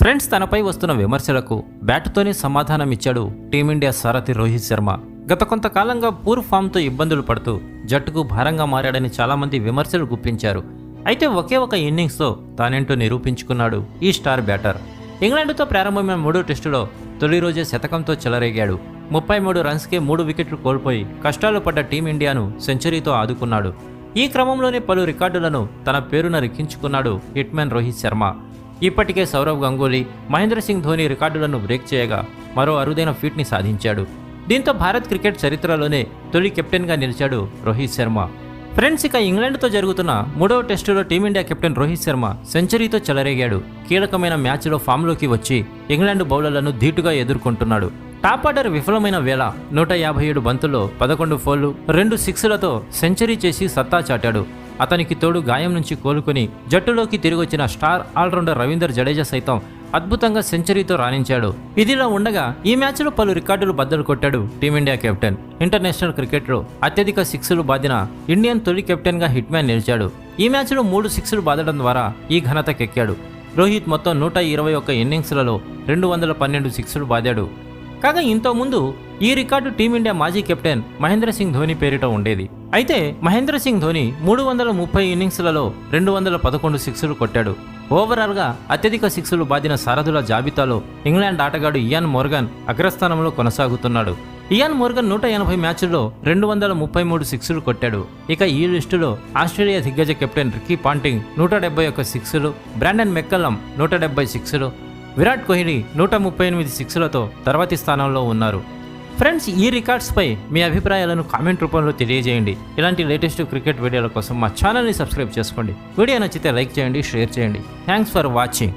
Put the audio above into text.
Friends తనపై వస్తున్న విమర్శలకు బ్యాటుతోనే సమాధానమిచ్చాడు టీమిండియా సారథి రోహిత్ శర్మ. గత కొంతకాలంగా పూర్ ఫామ్తో ఇబ్బందులు పడుతూ జట్టుకు భారంగా మారాడని చాలామంది విమర్శలు గుప్పించారు. అయితే ఒకే ఒక ఇన్నింగ్స్తో తానేంటో నిరూపించుకున్నాడు ఈ స్టార్ బ్యాటర్. ఇంగ్లాండ్తో ప్రారంభమైన మూడో టెస్టులో తొలి రోజే శతకంతో చెలరేగాడు. ముప్పై మూడు రన్స్కే మూడు వికెట్లు కోల్పోయి కష్టాలు పడ్డ టీమిండియాను సెంచరీతో ఆదుకున్నాడు. ఈ క్రమంలోనే పలు రికార్డులను తన పేరున రిక్కించుకున్నాడు హిట్మెన్ రోహిత్ శర్మ. ఇప్పటికే సౌరవ్ గంగూలీ మహేంద్ర సింగ్ ధోని రికార్డులను బ్రేక్ చేయగా మరో అరుదైన ఫీట్ని సాధించాడు. దీంతో భారత్ క్రికెట్ చరిత్రలోనే తొలి కెప్టెన్గా నిలిచాడు రోహిత్ శర్మ. ఫ్రెండ్స్ ఇక ఇంగ్లాండ్తో జరుగుతున్న మూడవ టెస్టులో టీమిండియా కెప్టెన్ రోహిత్ శర్మ సెంచరీతో చెలరేగాడు. కీలకమైన మ్యాచ్లో ఫామ్లోకి వచ్చి ఇంగ్లాండ్ బౌలర్లను ధీటుగా ఎదుర్కొంటున్నాడు. టాప్ ఆర్డర్ విఫలమైన వేళ నూట యాభై ఏడు బంతుల్లో పదకొండు ఫోళ్ళు రెండు సిక్స్లతో సెంచరీ చేసి సత్తా చాటాడు. అతనికి తోడు గాయం నుంచి కోలుకుని జట్టులోకి తిరిగొచ్చిన star all rounder Ravindra Jadeja సైతం అద్భుతంగా సెంచరీతో రాణించాడు. ఇదిలా ఉండగా ఈ మ్యాచ్లో పలు రికార్డులు బద్దలు కొట్టాడు టీమిండియా కెప్టెన్. ఇంటర్నేషనల్ క్రికెట్లో అత్యధిక సిక్స్లు బాదిన ఇండియన్ తొలి కెప్టెన్గా హిట్మ్యాన్ నిలిచాడు. ఈ మ్యాచ్లో మూడు సిక్స్లు బాదడం ద్వారా ఈ ఘనతకెక్కాడు రోహిత్ మొత్తం నూట ఇరవై ఒక్క ఇన్నింగ్స్లలో రెండు వందల పన్నెండు సిక్స్లు బాదాడు. కాగా ఇంతకుముందు ఈ రికార్డు టీమిండియా మాజీ కెప్టెన్ మహేంద్ర సింగ్ ధోని పేరిట ఉండేది. అయితే మహేంద్ర సింగ్ ధోని మూడు వందల ముప్పై ఇన్నింగ్స్లలో రెండు వందల పదకొండు సిక్స్లు కొట్టాడు. ఓవరాల్గా అత్యధిక సిక్స్లు బాదిన సారథుల జాబితాలో ఇంగ్లాండ్ ఆటగాడు ఇయాన్ మోర్గన్ అగ్రస్థానంలో కొనసాగుతున్నాడు. ఇయాన్ మోర్గన్ నూట ఎనభై మ్యాచ్ల్లో రెండు వందల ముప్పై మూడు సిక్స్లు కొట్టాడు. ఇక ఈ లిస్టులో ఆస్ట్రేలియా దిగ్గజ కెప్టెన్ రిక్కీ పాంటింగ్ నూట డెబ్బై ఒక్క సిక్స్లు బ్రాండన్ మెక్కల్లం నూట డెబ్బై సిక్స్లు విరాట్ కోహ్లీ నూట ముప్పై ఎనిమిది సిక్స్లతో తర్వాతి స్థానంలో ఉన్నారు. ఫ్రెండ్స్ ఈ రికార్డ్స్పై మీ అభిప్రాయాలను కామెంట్ రూపంలో తెలియజేయండి. ఇలాంటి లేటెస్ట్ క్రికెట్ వీడియోల కోసం మా ఛానల్ని సబ్స్క్రైబ్ చేసుకోండి. వీడియో నచ్చితే లైక్ చేయండి షేర్ చేయండి. Thanks for watching